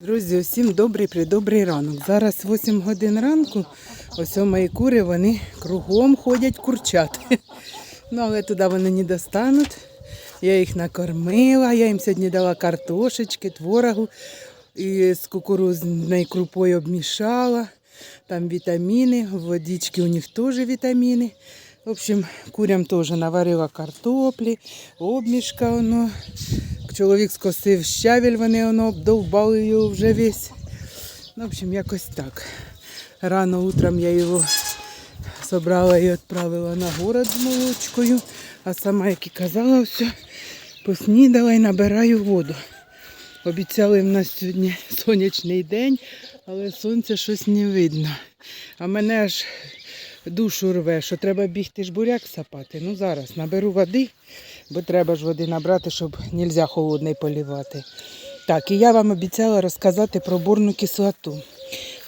Друзі, усім добрий придобрий ранок. Зараз 8 годин ранку. Ось мої кури, вони кругом ходять курчати. Ну, але туди вони не достануть. Я їх накормила, я їм сьогодні дала картошечки, творогу і з кукурузною крупою обмішала. Там вітаміни, в водичці у них теж вітаміни. В общем, курям теж наварила картоплі, обмішка воно. Чоловік скосив щавель, вони воно обдовбали його вже весь. Ну, в общем, якось так. Рано утром я його собрала і відправила на город з молочкою, а сама, як і казала, все, поснідала і набираю воду. Обіцяли в нас сьогодні сонячний день, але сонця щось не видно. А мене аж душу рве, що треба бігти ж буряк сапати. Ну зараз наберу води, бо треба ж води набрати, щоб нельзя холодний полівати. Так, і я вам обіцяла розказати про борну кислоту.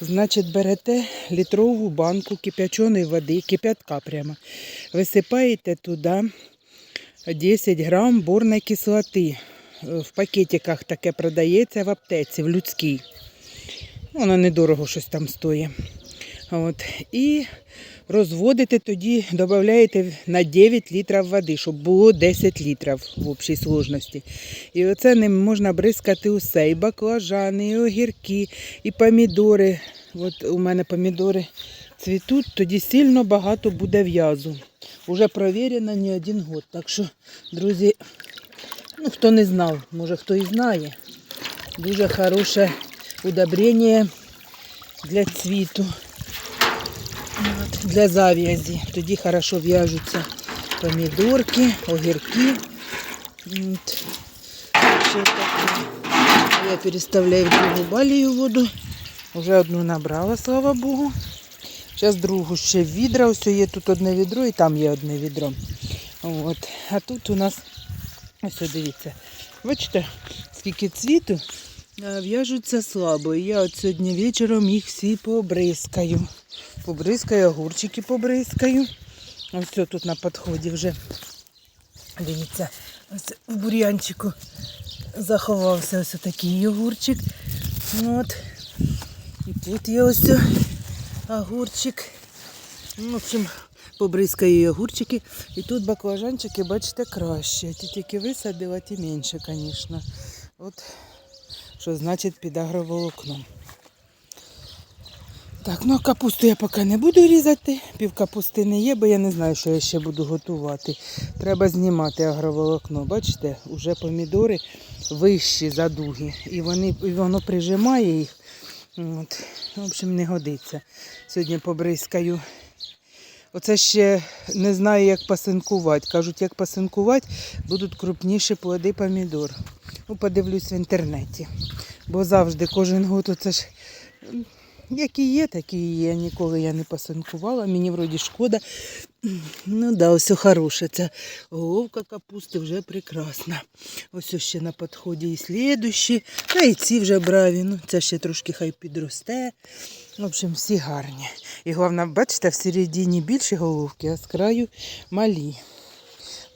Значить, берете літрову банку кип'яченої води, кип'ятка прямо. Висипаєте туди 10 грам борної кислоти. В пакетиках таке продається в аптеці, в людській. Воно недорого щось там стоїть. От. І розводите тоді, додаєте на 9 літрів води, щоб було 10 літрів в общій сложності. І оце ним можна бризкати усе. І баклажани, і огірки, і помідори. От у мене помідори цвітуть, тоді сильно багато буде в'язу. Уже провірено не один год. Так що, друзі, ну хто не знав, може хто і знає. Дуже хороше удобрення для цвіту. Для зав'язі. Тоді хорошо в'яжуться помідорки, огірки. Я переставляю в другу балію воду. Вже одну набрала, слава Богу. Зараз другу ще відра. Ось є тут одне відро і там є одне відро. От. А тут у нас, ось дивіться, бачите, скільки цвіту, в'яжуться слабо. І я от сьогодні вечором їх всі побризкаю. Побризкаю, огурчики побризкаю. Ось тут на підході вже. Дивіться, ось в бур'янчику заховався ось такий огурчик. От. І тут є ось огурчик. Ну, В общем, побризкаю огурчики. І тут баклажанчики, бачите, краще. Ті тільки висадила, ті менше, звісно. От що значить під агроволокном. Так, ну капусту я поки не буду різати. Пів капусти не є, бо я не знаю, що я ще буду готувати. Треба знімати агроволокно. Бачите, вже помідори вищі за дуги. І, вони, і воно прижимає їх. От. В общем, не годиться. Сьогодні побризкаю. Оце ще не знаю, як пасинкувати. Кажуть, як пасинкувати, будуть крупніші плоди помідор. Ну, подивлюсь в інтернеті. Бо завжди кожен год оце ж які є, такі є. Ніколи я не пасинкувала. Мені вроді шкода. Ну да, ось хороше. Ця головка капусти вже прекрасна. Ось ще на підході і слідущі. Та і ці вже браві. Ну, це ще трошки хай підросте. В общем, всі гарні. І головне, бачите, в середині більші головки, а з краю малі.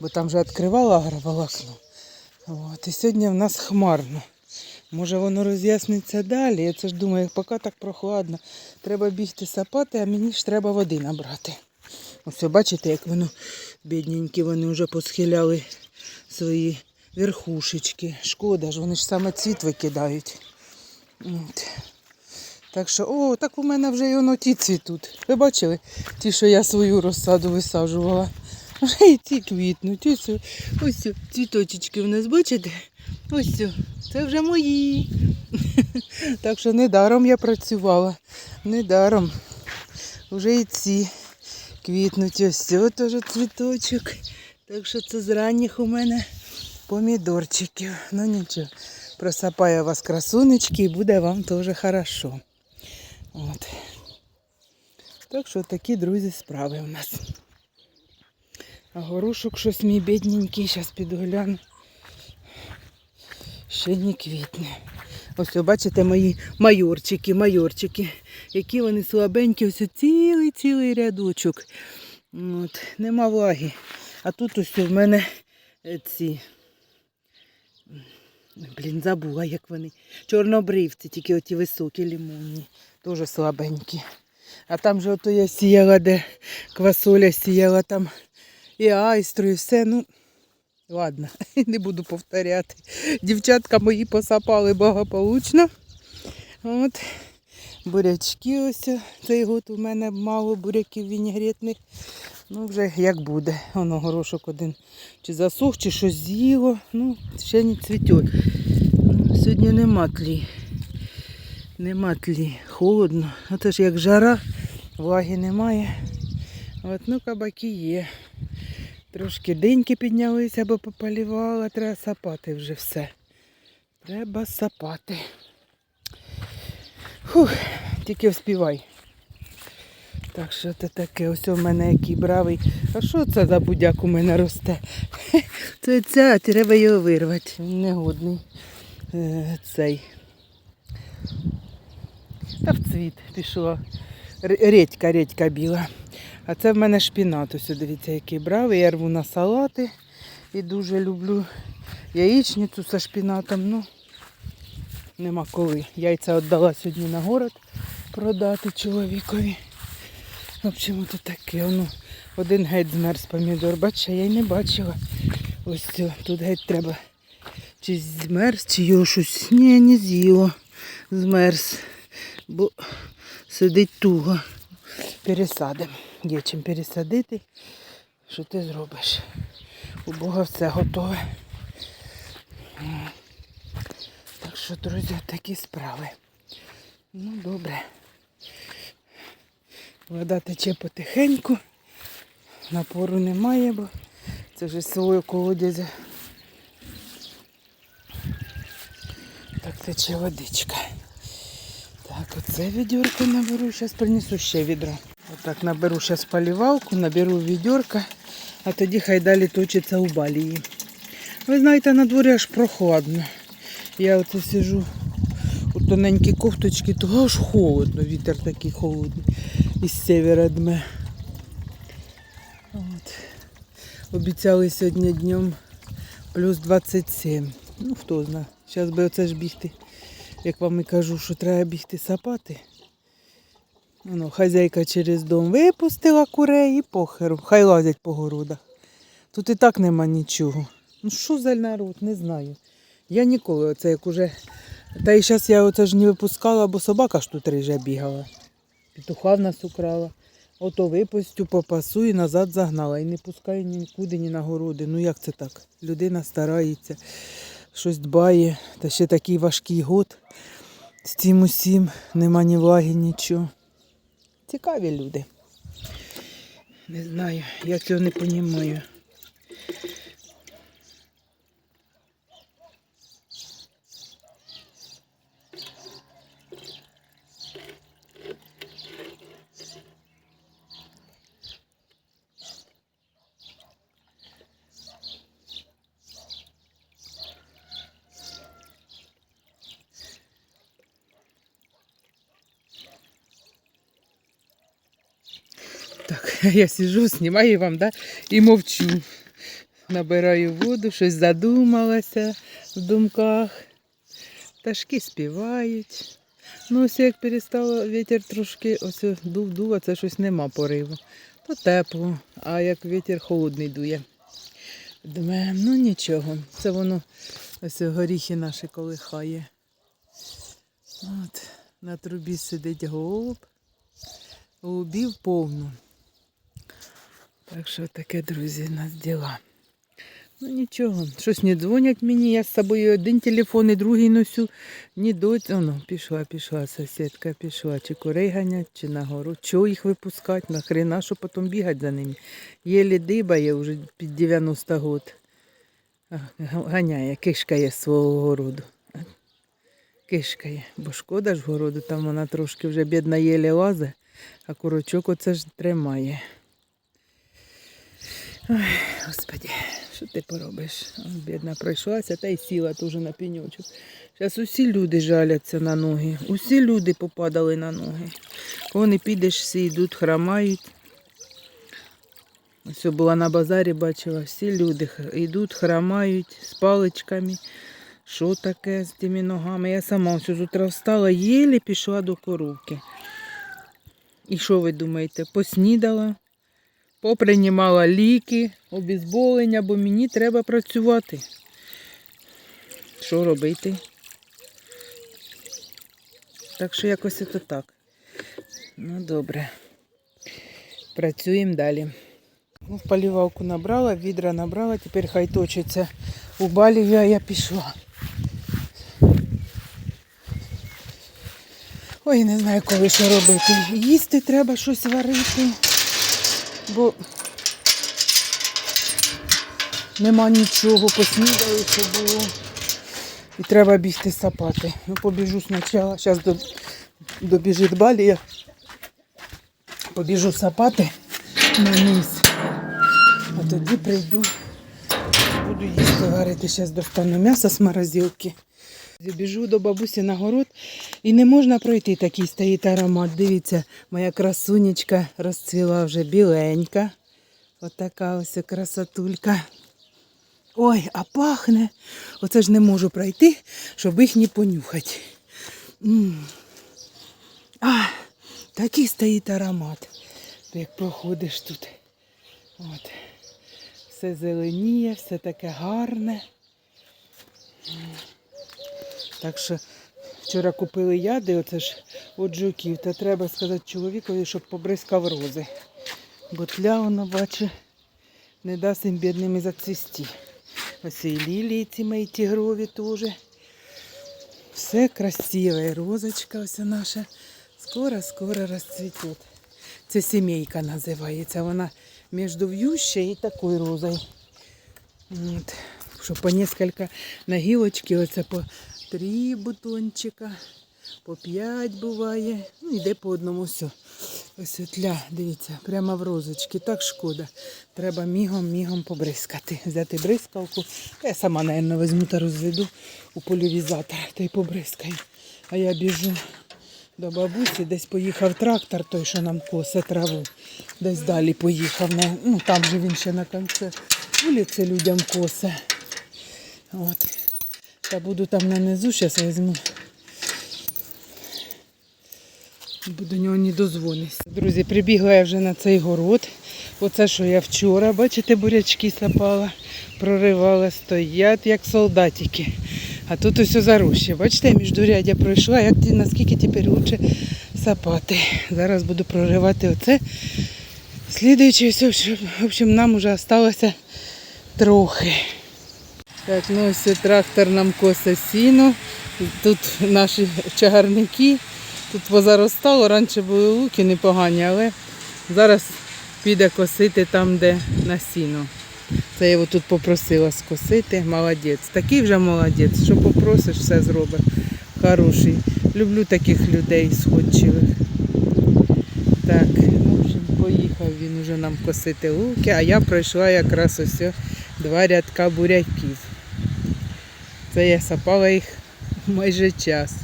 Бо там вже відкривала агроволокно. От, і сьогодні в нас хмарно. Може воно роз'ясниться далі. Я це ж думаю, поки так прохладно. Треба бігти сапати, а мені ж треба води набрати. Ось бачите, як воно, бідненькі, вони вже посхиляли свої верхушечки. Шкода ж, вони ж саме цвіт викидають. От. Так що, о, так у мене вже і воно ті цвітуть. Ви бачили? Ті, що я свою розсаду висаджувала. Вже і ті квітнуть. Ось, ось цвіточечки в нас, бачите? Ось о, це вже мої. Так що недаром я працювала. Недаром. Вже і ці квітнуть. Ось це теж цвіточок. Так що це з ранніх у мене помідорчиків. Ну нічого. Просапаю вас красунечки і буде вам теж хорошо. От. Так що такі, друзі, справи у нас. А горошок щось мій бідненький, зараз піду гляну. Ще не квітне. Ось, бачите, мої майорчики, майорчики, які вони слабенькі, ось цілий-цілий рядочок. От, нема влаги. А тут ось в мене е, ці Блін, забула, як вони. Чорнобривці, тільки оті високі лімонні, теж слабенькі. А там же ото я сіяла, де квасоля сіяла там і айстру, і все. Ну, ладно, не буду повторяти. Дівчатка мої посапали благополучно. От. Бурячки ось. Цей год у мене мало буряків вінігретних. Ну, вже як буде. Воно горошок один чи засох, чи щось з'їло. Ну, ще не цвіте. Ну, сьогодні нема тлі. Нема тлі. Холодно. А то ж як жара, влаги немає. От, ну, кабаки є. Трошки деньки піднялися, бо пополівала. Треба сапати вже все. Треба сапати. Фух, тільки вспівай. Так що це таке, ось у мене який бравий. А що це за будяк у мене росте? Це ця, треба його вирвати. Він негодний. Е, цей. Та в цвіт пішла. Редька, редька біла. А це в мене шпінат. Ось дивіться, який бравий. Я рву на салати. І дуже люблю яєчницю зі шпінатом. Ну, нема коли. Яйця віддала сьогодні на город продати чоловікові. В общем, це таке. Воно один геть змерз помідор. Бачите, я й не бачила. Ось це. Тут геть треба. Чи змерз, чи його щось. Ні, не з'їло. Змерз. Бо сидить туго. Пересадимо. Є чим пересадити. Що ти зробиш? У Бога все готове. Так що, друзі, такі справи. Ну, добре. Вода тече потихеньку. Напору немає, бо це вже село колодязя. Так тече водичка. Так, оце відерко наберу, зараз принесу ще відро. Отак наберу зараз полівалку, наберу відерка, а тоді хай далі точиться у балії. Ви знаєте, на дворі аж прохладно. Я оце сижу у тоненькій кофточці, то аж холодно, вітер такий холодний із севера дме. От. Обіцяли сьогодні днем плюс 27. Ну хто знає. Зараз би оце ж бігти. Як вам і кажу, що треба бігти сапати. Ну, хазяйка через дом випустила курей і похеру. Хай лазять по городах. Тут і так нема нічого. Ну що за народ, не знаю. Я ніколи оце як уже. Та і зараз я оце ж не випускала, бо собака ж тут рижа бігала. Петуха в нас украла. Ото випустю, попасу і назад загнала. І не пускаю нікуди, ні на городи. Ну як це так? Людина старається, щось дбає. Та ще такий важкий год. З цим усім нема ні влаги, нічого. Цікаві люди. Не знаю, я цього не розумію. Так, я сижу, знімаю вам, да, і мовчу. Набираю воду, щось задумалася в думках. Пташки співають. Ну, ось як перестало вітер трошки ось дув-дув, а це щось нема пориву. То тепло, а як вітер холодний дує. Дме, ну нічого. Це воно ось горіхи наші колихає. От, на трубі сидить голуб. Голубів повно. Так що таке, друзі, у нас діла. Ну нічого, щось не дзвонять мені, я з собою один телефон і другий носю. Ні доць. Оно, пішла, пішла сусідка, пішла. Чи курей ганять, чи на гору. Чого їх випускати? Нахрена, що потім бігати за ними. Єлі дибає вже під 90 год. Ганяє, кишкає з свого городу. А, Кишкає, бо шкода ж городу, там вона трошки вже бідна єлі лазе, а курочок оце ж тримає. Ой, Господи, що ти поробиш? Бідна пройшлася та й сіла теж на пеньочок. Зараз усі люди жаляться на ноги. Усі люди попадали на ноги. Не підеш, всі йдуть, хромають. Ось була на базарі, бачила, всі люди йдуть, хромають з паличками. Що таке з тими ногами? Я сама ось з утра встала, єлі пішла до коровки. І що ви думаєте? Поснідала, поприймала ліки, обізболення, бо мені треба працювати. Що робити? Так що якось це так. Ну, добре. Працюємо далі. Ну, полівалку набрала, відра набрала, тепер хай точиться у балі, а я пішла. Ой, не знаю, коли що робити. Їсти треба щось варити, бо нема нічого, поснідали, що було. І треба бігти сапати. Ну, побіжу спочатку. Зараз до, добіжить балія. Побіжу сапати на низ. А тоді прийду, буду їсти варити. Зараз достану м'ясо з морозилки. Біжу до бабусі на город і не можна пройти, такий стоїть аромат. Дивіться, моя красунечка розцвіла вже біленька. Отака ось красотулька. Ой, а пахне. Оце ж не можу пройти, щоб їх не понюхати. А, такий стоїть аромат. Як проходиш тут. От. Все зеленіє, все таке гарне. Так що вчора купили яди, оце ж от жуків, та треба сказати чоловікові, щоб побризкав рози. Бо тля воно бачить, не дасть їм бідним і зацвісти. Ось і лілії ці мої тігрові теж. Все красиве. Розочка ось наша. Скоро-скоро розцвітуть. Це сімейка називається. Вона між в'ющей і такою розою. От. Що по несколько на гілочки, оце по три бутончика, по п'ять буває. Ну, йде по одному все. Ось тля, дивіться, прямо в розочки. Так шкода. Треба мігом-мігом побризкати. Взяти бризкалку. Я сама, мабуть, візьму та розведу у поляризатор та й побризкаю. А я біжу до бабусі, десь поїхав трактор, той, що нам косе траву. Десь далі поїхав. Ну, там же він ще на кінці вулиці людям косе. От. Та буду там нанизу, зараз візьму. Бо до нього не дозвонюсь. Друзі, прибігла я вже на цей город. Оце, що я вчора, бачите, бурячки сапала, проривала, стоять, як солдатики. А тут ось зарощі. Бачите, я міждурядя пройшла, як наскільки тепер лучше сапати. Зараз буду проривати оце. Слідуючи, в общем, нам вже залишилося трохи. Так, ну ось трактор нам косе сіно. Тут наші чагарники. Тут позаростало, раніше були луки непогані, але зараз піде косити там, де на сіно. Це я його тут попросила скосити. Молодець. Такий вже молодець. Що попросиш, все зробить. Хороший. Люблю таких людей сходчивих. Так, ну, в поїхав він уже нам косити луки, а я пройшла якраз ось два рядка буряків. Це я сапала їх майже час.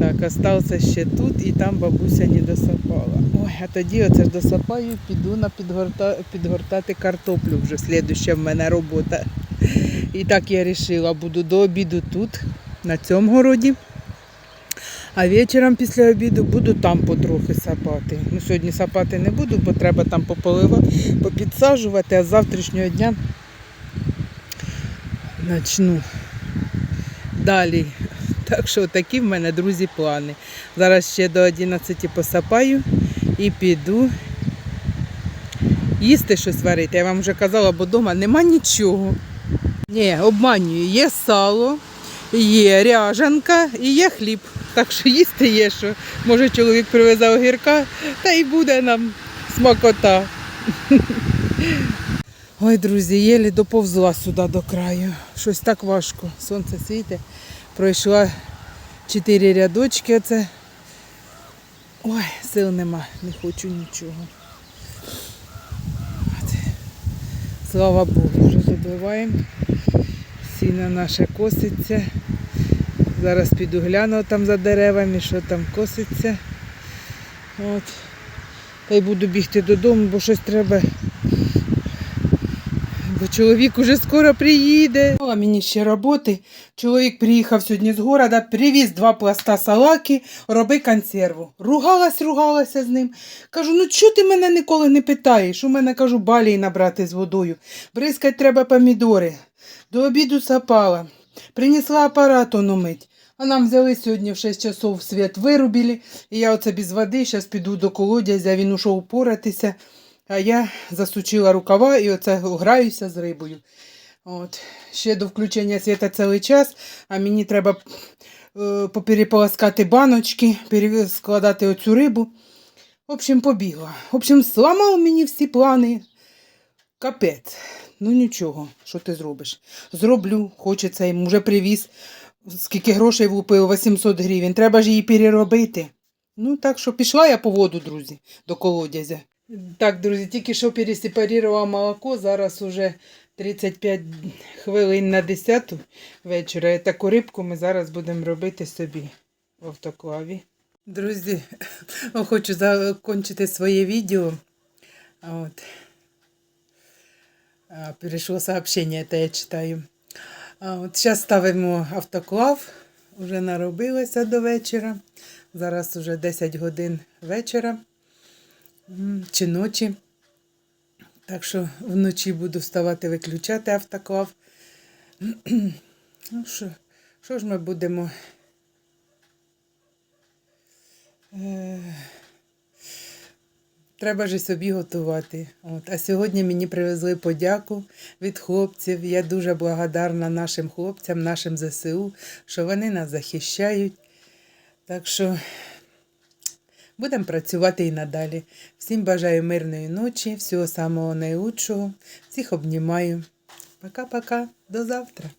Так, остався ще тут і там бабуся не досапала. Ой, а тоді оце ж досапаю, піду на підгорта... підгортати картоплю вже слідуща в мене робота. І так я вирішила, буду до обіду тут, на цьому городі. А вечором після обіду буду там потрохи сапати. Ну, сьогодні сапати не буду, бо треба там пополивати, попідсаджувати, а з завтрашнього дня почну далі. Так що такі в мене, друзі, плани. Зараз ще до 11 посапаю і піду їсти щось варити. Я вам вже казала, бо вдома нема нічого. Ні, обманюю, є сало, є ряжанка і є хліб. Так що їсти є що. Може чоловік привезе огірка, та й буде нам смакота. Ой, друзі, єлі доповзла сюди до краю. Щось так важко. Сонце світить. Пройшла чотири рядочки. Оце. Ой, сил нема, не хочу нічого. От. Слава Богу, вже добиваємо. Сіно наше коситься. Зараз піду гляну там за деревами, що там коситься. От. Та й буду бігти додому, бо щось треба бо чоловік уже скоро приїде. А мені ще роботи. Чоловік приїхав сьогодні з города, привіз два пласта салаки, роби консерву. Ругалась, ругалася з ним. Кажу, ну чого ти мене ніколи не питаєш? У мене кажу, балій набрати з водою. Бризкать треба помідори. До обіду сапала. Принесла апарат оно мить. А нам взяли сьогодні в 6 часов світ вирубили. І я оце без води, зараз піду до колодязя, він ушов поратися. А я засучила рукава і оце граюся з рибою. От. Ще до включення світа цілий час, а мені треба е, попереполоскати баночки, перескладати оцю рибу. В общем, побігла. В общем, сламав мені всі плани. Капець. Ну нічого, що ти зробиш? Зроблю, хочеться йому вже привіз. Скільки грошей влупив? 800 гривень. Треба ж її переробити. Ну, так що пішла я по воду, друзі, до колодязя. Так, друзі, тільки що пересепарувала молоко, зараз уже 35 хвилин на 10 вечора. І таку рибку ми зараз будемо робити собі в автоклаві. Друзі, хочу закінчити своє відео. От. Перейшло сообщение, это я читаю. От зараз ставимо автоклав, вже наробилося до вечора. Зараз вже 10 годин вечора чи ночі. Так що вночі буду вставати виключати автоклав. Ну що, що ж ми будемо? Е, Треба ж собі готувати. От. А сьогодні мені привезли подяку від хлопців. Я дуже благодарна нашим хлопцям, нашим ЗСУ, що вони нас захищають. Так що будемо працювати і надалі. Всім бажаю мирної ночі, всього самого найкращого. Всіх обнімаю. Пока-пока, до завтра.